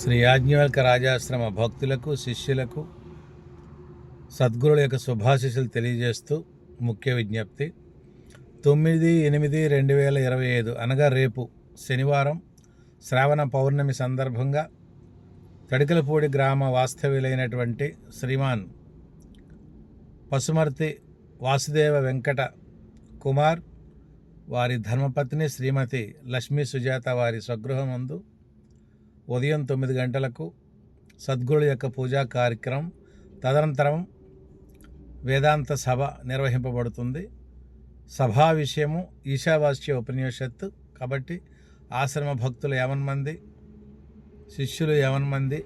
శ్రీ యాజ్ఞవల్క రాజాశ్రమ భక్తులకు శిష్యులకు సద్గురుల యొక్క శుభాశిషులు తెలియజేస్తూ ముఖ్య విజ్ఞప్తి. తొమ్మిది ఎనిమిది రెండు వేల ఇరవై ఐదు అనగా రేపు శనివారం శ్రావణ పౌర్ణమి సందర్భంగా తడికలపూడి గ్రామ వాస్తవ్యులైనటువంటి శ్రీమాన్ పసుమర్తి వాసుదేవ వెంకట కుమార్ వారి ధర్మపత్ని శ్రీమతి లక్ష్మీ సుజాత వారి స్వగృహం ముందు ఉదయం తొమ్మిది గంటలకు సద్గురుల యొక్క పూజా కార్యక్రమం తదనంతరం వేదాంత సభ నిర్వహింపబడుతుంది. సభా విషయము ఈశావాస్య ఉపనిషత్తు కాబట్టి ఆశ్రమ భక్తులు యావన్ మంది శిష్యులు యావన్ మంది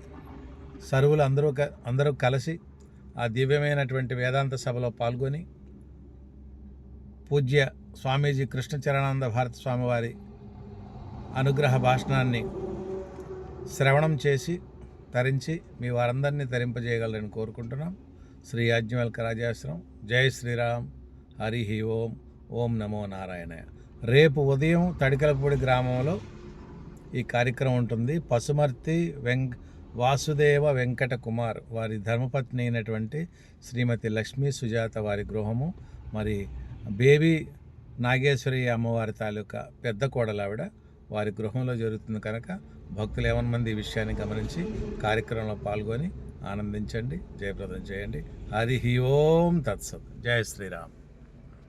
సరువులు అందరూ క- అందరూ కలిసి ఆ దివ్యమైనటువంటి వేదాంత సభలో పాల్గొని పూజ్య స్వామీజీ కృష్ణచరణానంద భారత స్వామివారి అనుగ్రహ భాషణాన్ని శ్రవణం చేసి తరించి మీ వారందరినీ తరింపజేయగలరని కోరుకుంటున్నాం. శ్రీ యాజ్ఞవల్క రాజాశ్రం జై శ్రీరామ్. హరి ఓం. ఓం నమో నారాయణ. రేపు ఉదయం తడికలపూడి గ్రామంలో ఈ కార్యక్రమం ఉంటుంది. పసుమర్తి వెంక వాసుదేవ వెంకట కుమార్ వారి ధర్మపత్ని అయినటువంటి శ్రీమతి లక్ష్మీ సుజాత వారి గృహము. మరి బేబీ నాగేశ్వరి అమ్మవారి తాలూకా పెద్ద కోడలావిడ వారి గృహంలో జరుగుతుంది కనుక భక్తులు ఏమన్నా మంది ఈ విషయాన్ని గమనించి కార్యక్రమంలో పాల్గొని ఆనందించండి జయప్రదం చేయండి. హరి ఓం తత్సత్. జయ శ్రీరామ్.